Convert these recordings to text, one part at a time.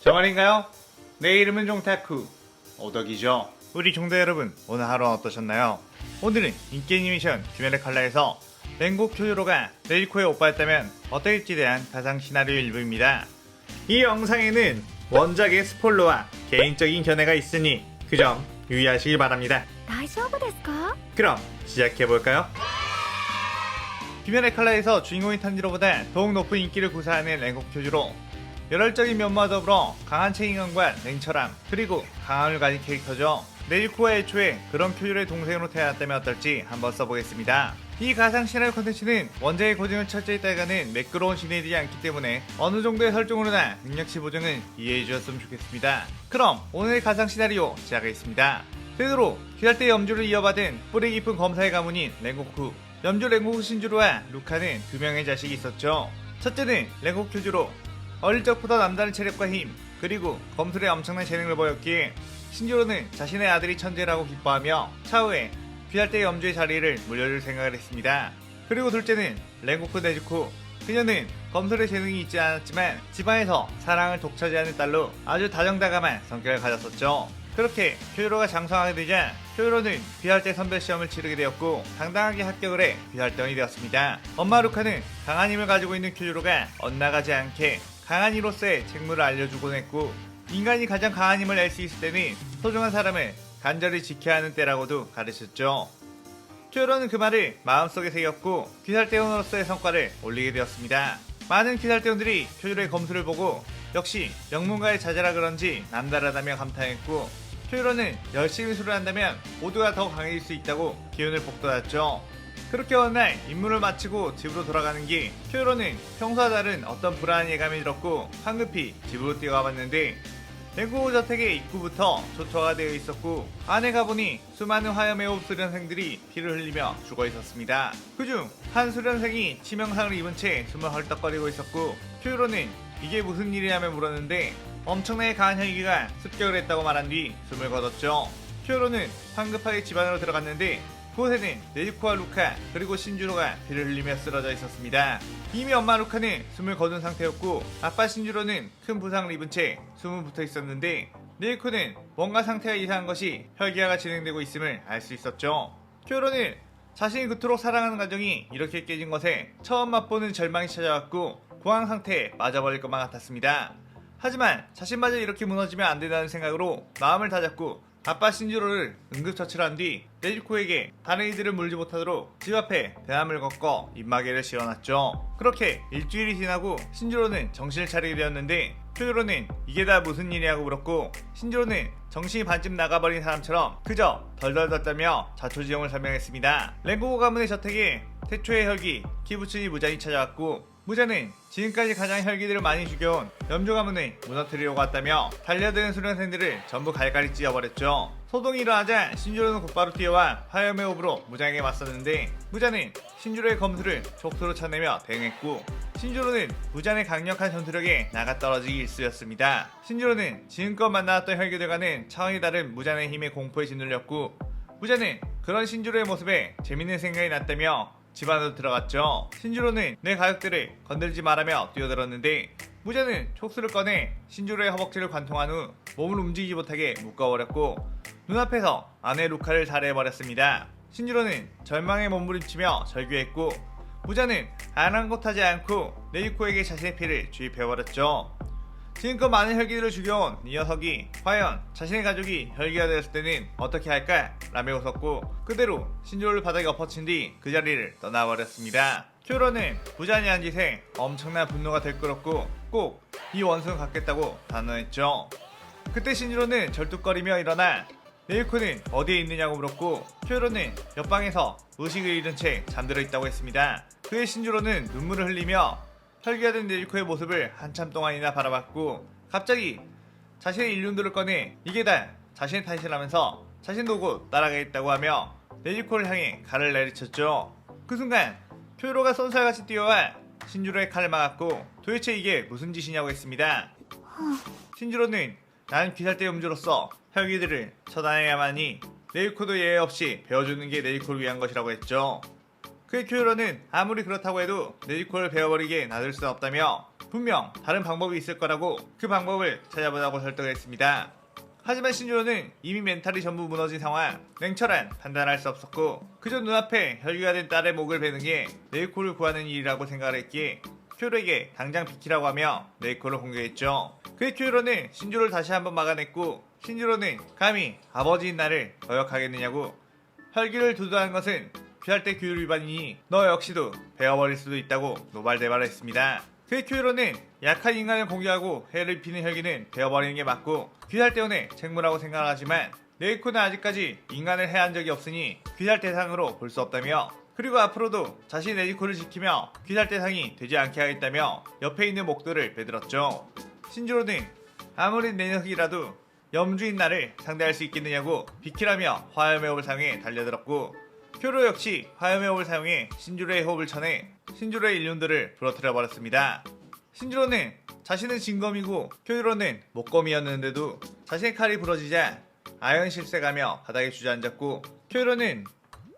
저 말인가요? 내 이름은 종타쿠 오덕이죠 우리 종대 여러분 오늘 하루는 어떠셨나요? 오늘은 인기 애니메이션 귀멸의 칼라에서 랭고 쿄요로가 레이코의 오빠였다면 어떨지에 대한 가상 시나리오 일부입니다 이 영상에는 원작의 스포일러와 개인적인 견해가 있으니 그 점 유의하시길 바랍니다 大丈夫ですか 그럼 시작해볼까요? 귀멸의 칼라에서 주인공인 탄지로보다 더욱 높은 인기를 구사하는 랭곡 교주로 열혈적인 면모와 더불어 강한 책임감과 냉철함 그리고 강함을 가진 캐릭터죠. 네이코가 애초에 그런 교주의 동생으로 태어났다면 어떨지 한번 써보겠습니다. 이 가상 시나리오 컨텐츠는 원작의 고증을 철저히 따라가는 매끄러운 시내이지 않기 때문에 어느 정도의 설정으로나 능력치 보정은 이해해 주셨으면 좋겠습니다. 그럼 오늘의 가상 시나리오 시작하겠습니다. 되도록 귀할 때 염주를 이어받은 뿌리 깊은 검사의 가문인 랭고쿠. 염주 랭고쿠 신주로와 루카는 두 명의 자식이 있었죠. 첫째는 랭고쿠 교주로 어릴 적부터 남다른 체력과 힘 그리고 검술에 엄청난 재능을 보였기에 신주로는 자신의 아들이 천재라고 기뻐하며 차후에 귀할 때 염주의 자리를 물려줄 생각을 했습니다 그리고 둘째는 랭고쿠 네즈쿠 그녀는 검술에 재능이 있지 않았지만 집안에서 사랑을 독차지하는 딸로 아주 다정다감한 성격을 가졌었죠. 그렇게 쿄요로가 장성하게 되자 쿄요로는 귀할대 선별 시험을 치르게 되었고 당당하게 합격을 해 귀할대원이 되었습니다. 엄마 루카는 강한 힘을 가지고 있는 쿄요로가 엇나가지 않게 강한 이로서의 책무를 알려주곤 했고 인간이 가장 강한 힘을 낼수 있을 때는 소중한 사람을 간절히 지켜야 하는 때라고도 가르쳤죠. 큐어로는 그 말을 마음속에 새겼고 귀살대원으로서의 성과를 올리게 되었습니다. 많은 귀살대원들이 큐어로의 검수를 보고 역시 영문가의 자제라 그런지 남다르다며 감탄했고 큐어로는 열심히 술을 한다면 모두가 더 강해질 수 있다고 기운을 북돋았죠. 그렇게 어느 날 임무를 마치고 집으로 돌아가는 길 큐어로는 평소와 다른 어떤 불안한 예감이 들었고 황급히 집으로 뛰어가 봤는데 랭고 저택의 입구부터 초토화가 되어 있었고 안에 가보니 수많은 화염의 호 수련생들이 피를 흘리며 죽어 있었습니다. 그중 한 수련생이 치명상을 입은 채 숨을 헐떡거리고 있었고 큐로는 이게 무슨 일이냐며 물었는데 엄청나게 강한 혈기가 습격을 했다고 말한 뒤 숨을 거뒀죠. 큐로는 황급하게 집 안으로 들어갔는데 그곳에는 네이코와 루카 그리고 신주로가 피를 흘리며 쓰러져 있었습니다. 이미 엄마 루카는 숨을 거둔 상태였고 아빠 신주로는 큰 부상을 입은 채 숨은 붙어 있었는데 네이코는 뭔가 상태가 이상한 것이 혈기화가 진행되고 있음을 알 수 있었죠. 쿄로는 자신이 그토록 사랑하는 가정이 이렇게 깨진 것에 처음 맛보는 절망이 찾아왔고 공황 상태에 빠져버릴 것만 같았습니다. 하지만 자신마저 이렇게 무너지면 안 된다는 생각으로 마음을 다잡고 아빠 신주로를 응급처치를 한 뒤 네지코에게 다른 이들을 물지 못하도록 집 앞에 대나무를 걷고 입마개를 씌워놨죠. 그렇게 일주일이 지나고 신주로는 정신을 차리게 되었는데 쿄요로는 이게 다 무슨 일이냐고 물었고 신주로는 정신이 반쯤 나가버린 사람처럼 그저 덜덜 떨다며 자초지종을 설명했습니다. 랭고고 가문의 저택에 태초의 혈기 키부츠니 무잔이 찾아왔고 무자는 지금까지 가장 혈기들을 많이 죽여온 염조 가문을 무너뜨리려고 왔다며 달려드는 수련생들을 전부 갈갈이 찢어버렸죠. 소동이 일어나자 신주로는 곧바로 뛰어와 화염의 호흡으로 무장에게 맞섰는데 무자는 신주로의 검수를 촉수로 쳐내며 대응했고 신주로는 무잔의 강력한 전투력에 나가 떨어지기 일쑤였습니다. 신주로는 지금껏 만나왔던 혈기들과는 차원이 다른 무잔의 힘에 공포에 짓눌렸고 무자는 그런 신주로의 모습에 재밌는 생각이 났다며 집 안으로 들어갔죠. 신주로는 내 가족들을 건들지 말라며 뛰어들었는데 무자는 촉수를 꺼내 신주로의 허벅지를 관통한 후 몸을 움직이지 못하게 묶어버렸고 눈앞에서 아내 루카를 살해해버렸습니다. 신주로는 절망에 몸부림치며 절규했고 무자는 아랑곳하지 않고 네이코에게 자신의 피를 주입해버렸죠. 지금껏 많은 혈기들을 죽여온 이 녀석이 과연 자신의 가족이 혈기가 되었을 때는 어떻게 할까? 라며 웃었고 그대로 신조를 바닥에 엎어친 뒤 그 자리를 떠나버렸습니다. 큐로는 부자니 한 짓에 엄청난 분노가 들끓었고 꼭 이 원수는 갖겠다고 단언했죠. 그때 신주로는 절뚝거리며 일어나 네이코는 어디에 있느냐고 물었고 큐로는 옆방에서 의식을 잃은 채 잠들어 있다고 했습니다. 그의 신주로는 눈물을 흘리며 된 네이코의 모습을 한참 동안이나 바라봤고 갑자기 자신의 일륜도를 꺼내 이게 다 자신의 탓이라면서 자신도 곧 따라가겠다고 하며 네이코를 향해 칼을 내리쳤죠. 그 순간 큐로가 쏜살같이 뛰어와 신주로의 칼을 막았고 도대체 이게 무슨 짓이냐고 했습니다. 신주로는 나는 귀살대 음주로서 혈기들을 처단해야만 이 네이코도 예외 없이 배워주는 게 네이코를 위한 것이라고 했죠. 그의 큐로는 아무리 그렇다고 해도 네이코를 베어버리게 놔둘 수 없다며 분명 다른 방법이 있을 거라고 그 방법을 찾아보자고 설득을 했습니다. 하지만 신조로는 이미 멘탈이 전부 무너진 상황, 냉철한 판단할 수 없었고 그저 눈앞에 혈기가 된 딸의 목을 베는 게 네이코를 구하는 일이라고 생각을 했기에 큐로에게 당장 비키라고 하며 네이코를 공격했죠. 그의 큐로는 신조를 다시 한번 막아냈고 신조로는 감히 아버지인 나를 거역하겠느냐고 혈기를 두둔한 것은 귀할 때 규율 위반이니 너 역시도 베어버릴 수도 있다고 노발대발을 했습니다. 그의 큐로는 약한 인간을 공격하고 해를 입히는 혈기는 베어버리는 게 맞고 귀할 때문에 책무라고 생각하지만 네이코는 아직까지 인간을 해한 적이 없으니 귀할 대상으로 볼 수 없다며 그리고 앞으로도 자신의 네이코를 지키며 귀할 대상이 되지 않게 하겠다며 옆에 있는 목도를 베들었죠. 신조로는 아무리 내 녀석이라도 염주인 나를 상대할 수 있겠느냐고 비키라며 화염의 호흡을 사용해 달려들었고 쿄로 역시 화염의 호흡을 사용해 신주로의 호흡을 쳐내 신주로의 일륜들을 부러뜨려 버렸습니다. 신주로는 자신은 진검이고 쿄로는 목검이었는데도 자신의 칼이 부러지자 아연 실세가며 바닥에 주저앉았고 쿄로는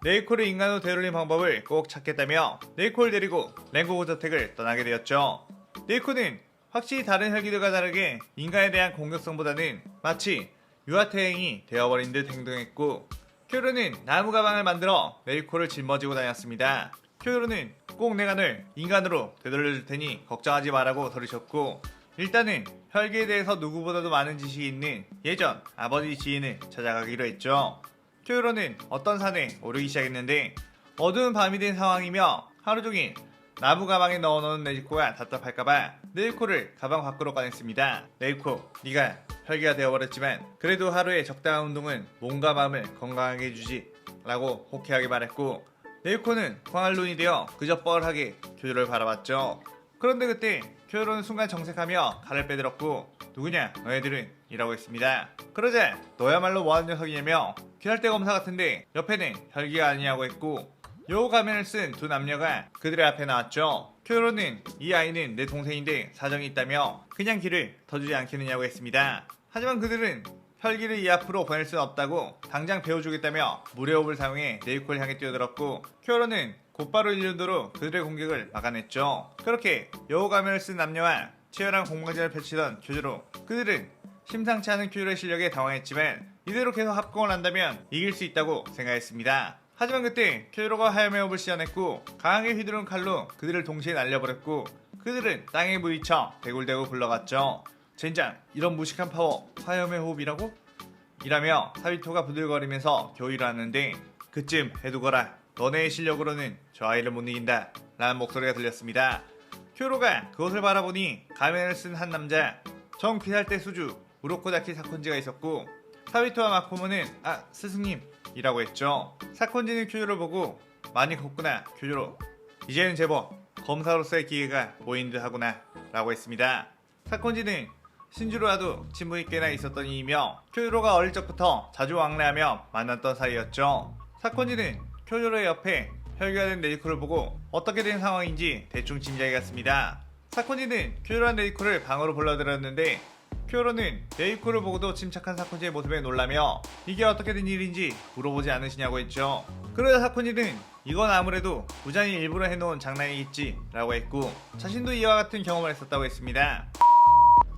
네이코를 인간으로 되돌린 방법을 꼭 찾겠다며 네이코를 데리고 랭고고 저택을 떠나게 되었죠. 네이코는 확실히 다른 혈기들과 다르게 인간에 대한 공격성보다는 마치 유아태행이 되어버린 듯 행동했고 쿄르는 나무 가방을 만들어 네이코를 짊어지고 다녔습니다. 쿄르는 꼭 내가 널 인간으로 되돌려줄 테니 걱정하지 말라고 들으셨고 일단은 혈기에 대해서 누구보다도 많은 지식이 있는 예전 아버지 지인을 찾아가기로 했죠. 쿄르는 어떤 산에 오르기 시작했는데 어두운 밤이 된 상황이며 하루 종일 나무 가방에 넣어놓은 네이코가 답답할까봐 네이코를 가방 밖으로 꺼냈습니다. 네이코, 네가 혈기가 되어버렸지만 그래도 하루에 적당한 운동은 몸과 마음을 건강하게 해주지 라고 호쾌하게 말했고 네이코는 광할 눈이 되어 그저 뻘하게 교조를 바라봤죠. 그런데 그때 교조는 순간 정색하며 칼을 빼들었고 누구냐 너희들은 이라고 했습니다. 그러자 너야말로 뭐하는 녀석이냐며 귀할 때 검사 같은데 옆에는 혈기가 아니냐고 했고 요 가면을 쓴 두 남녀가 그들의 앞에 나왔죠. 큐로는 이 아이는 내 동생인데 사정이 있다며 그냥 길을 터주지 않겠느냐고 했습니다. 하지만 그들은 혈기를 이 앞으로 보낼 수는 없다고 당장 배워주겠다며 무료호흡을 사용해 네이코를 향해 뛰어들었고 큐로는 곧바로 일륜도로 그들의 공격을 막아냈죠. 그렇게 여우 가면을 쓴 남녀와 치열한 공방전을 펼치던 교주로 그들은 심상치 않은 큐로의 실력에 당황했지만 이대로 계속 합공을 한다면 이길 수 있다고 생각했습니다. 하지만 그때 하염의 호흡을 시연했고 강하게 휘두른 칼로 그들을 동시에 날려버렸고 그들은 땅에 부딪혀 대굴대굴 굴러갔죠. 젠장 이런 무식한 파워 화염의 호흡이라고? 이라며 사비토가 부들거리면서 겨우 일어났는데 그쯤 해두거라 너네의 실력으로는 저 아이를 못 이긴다 라는 목소리가 들렸습니다. 큐로가 그것을 바라보니 가면을 쓴 한 남자 정 귀할 때 수주 우로코다키 사콘지가 있었고 사비토와 마코모는 아 스승님 이라고 했죠. 사콘지는 큐조를 보고 많이 컸구나 큐조로 이제는 제법 검사로서의 기회가 보인 듯 하구나 라고 했습니다. 사콘지는 신주로와도 친분이 꽤나 있었던 이이며 큐조로가 어릴 적부터 자주 왕래하며 만났던 사이였죠. 사콘지는 큐조로의 옆에 된 네이코를 보고 어떻게 된 상황인지 대충 짐작이 갔습니다. 사콘지는 큐조로와 네이코를 방으로 불러들였는데 큐로는 네이코를 보고도 침착한 사콘지의 모습에 놀라며 이게 어떻게 된 일인지 물어보지 않으시냐고 했죠. 그러자 사콘지는 이건 아무래도 부장이 일부러 해놓은 장난이겠지 라고 했고 자신도 이와 같은 경험을 했었다고 했습니다.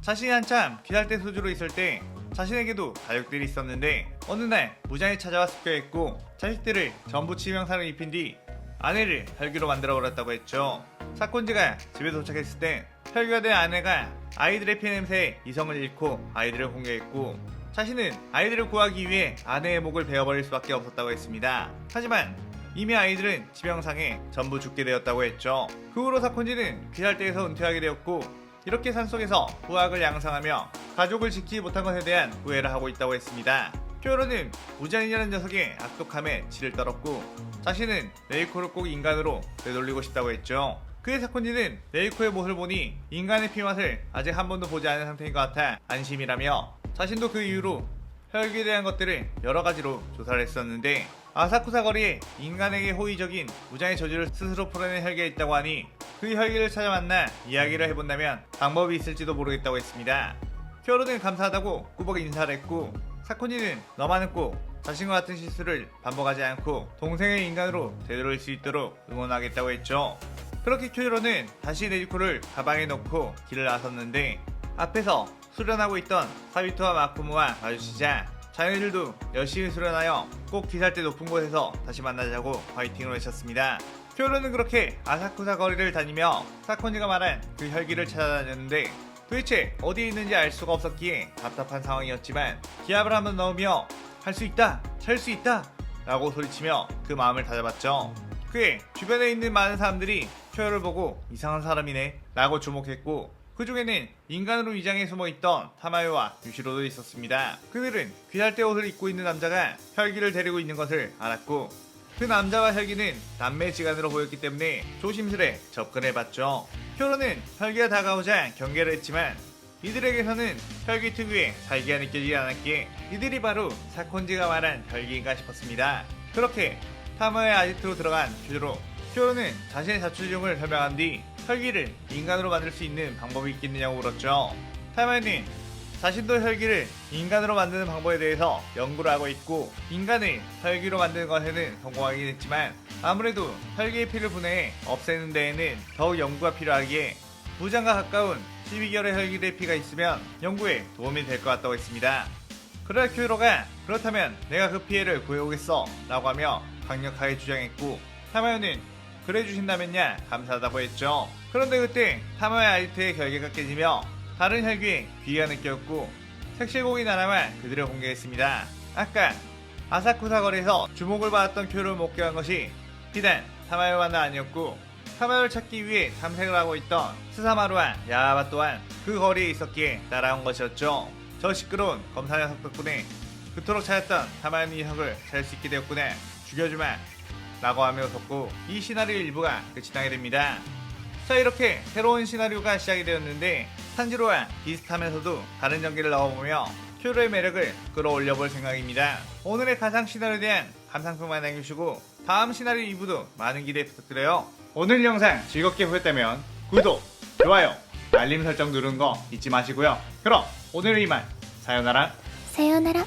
자신이 한참 귀할 때 소주로 있을 때 자신에게도 가족들이 있었는데 어느 날 무장이 찾아와 습격했고 자식들을 전부 치명상을 입힌 뒤 아내를 혈기로 만들어 버렸다고 했죠. 사건지가 집에 도착했을 때 혈기가 된 아내가 아이들의 피 냄새에 이성을 잃고 아이들을 공격했고 자신은 아이들을 구하기 위해 아내의 목을 베어버릴 수밖에 없었다고 했습니다. 하지만 이미 아이들은 지병상에 전부 죽게 되었다고 했죠. 그 후로 사콘지는 귀할 때에서 은퇴하게 되었고 이렇게 산속에서 후학을 양상하며 가족을 지키지 못한 것에 대한 후회를 하고 있다고 했습니다. 쿄로는 우잔이라는 녀석의 악독함에 치를 떨었고 자신은 레이코를 꼭 인간으로 되돌리고 싶다고 했죠. 그의 사콘지는 레이코의 모습을 보니 인간의 피맛을 아직 한 번도 보지 않은 상태인 것 같아 안심이라며 자신도 그 이후로 혈기에 대한 것들을 여러 가지로 조사를 했었는데 아사쿠사 거리에 인간에게 호의적인 무장의 저주를 스스로 풀어낸 혈기가 있다고 하니 그 혈기를 찾아 만나 이야기를 해본다면 방법이 있을지도 모르겠다고 했습니다. 쿄로는 감사하다고 꾸벅 인사를 했고 사코니는 너만은 꼭 자신과 같은 실수를 반복하지 않고 동생을 인간으로 되돌릴 수 있도록 응원하겠다고 했죠. 그렇게 큐로는 다시 네지코를 가방에 넣고 길을 나섰는데 앞에서 수련하고 있던 사비토와 마쿠모와 마주치자 자네들도 열심히 수련하여 꼭 기살대 높은 곳에서 다시 만나자고 화이팅을 외쳤습니다. 큐로는 그렇게 아사쿠사 거리를 다니며 사코니가 말한 그 혈기를 찾아다녔는데 도대체 어디에 있는지 알 수가 없었기에 답답한 상황이었지만 기합을 한번 넣으며 할 수 있다, 찰 수 있다 라고 소리치며 그 마음을 다잡았죠. 그에 주변에 있는 많은 사람들이 큐어를 보고 이상한 사람이네 라고 주목했고 그 중에는 인간으로 위장해 숨어있던 타마요와 유시로도 있었습니다. 그들은 귀살대 옷을 입고 있는 남자가 혈기를 데리고 있는 것을 알았고 그 남자와 혈기는 남매지간으로 보였기 때문에 조심스레 접근해봤죠. 큐로는 혈기가 다가오자 경계를 했지만 이들에게서는 혈기 특유의 살기가 느껴지지 않았기에 이들이 바로 사콘지가 말한 혈기인가 싶었습니다. 그렇게 타마의 아지트로 들어간 큐로 큐로는 자신의 자출중을 설명한 뒤 혈기를 인간으로 만들 수 있는 방법이 있겠느냐고 물었죠. 타마는 자신도 혈기를 인간으로 만드는 방법에 대해서 연구를 하고 있고 인간을 혈기로 만드는 것에는 성공하긴 했지만 아무래도 혈기의 피를 분해해 없애는 데에는 더욱 연구가 필요하기에 부장과 가까운 12개월의 혈기의 피가 있으면 연구에 도움이 될 것 같다고 했습니다. 그럴 큐로가 그렇다면 내가 그 피해를 구해오겠어 라고 하며 강력하게 주장했고 타마요는 그래 주신다면야 감사하다고 했죠. 그런데 그때 타마의 아이트의 결계가 깨지며 다른 혈귀에 귀가 느꼈고 색실곡이 나라만 그들을 공개했습니다. 아까 아사쿠 사 거리에서 주목을 받았던 큐를 목격한 것이 비단 타마요만은 아니었고 타마요를 찾기 위해 탐색을 하고 있던 스사마루와 야바 또한 그 거리에 있었기에 따라온 것이었죠. 저 시끄러운 검사 녀석 덕분에 그토록 찾았던 타마요 녀석을 찾을 수 있게 되었구나. 죽여주마 라고 하며 덮고 이 시나리오 일부가 그 끝이 나게 됩니다. 자 이렇게 새로운 시나리오가 시작이 되었는데 산지로와 비슷하면서도 다른 전기를 넣어보며 큐로의 매력을 끌어올려 볼 생각입니다. 오늘의 가상 시나리오에 대한 감상평만 남겨주시고 다음 시나리오 2부도 많은 기대 부탁드려요. 오늘 영상 즐겁게 보셨다면 구독, 좋아요, 알림 설정 누른 거 잊지 마시고요. 그럼 오늘은 이만 사연나라 사연나라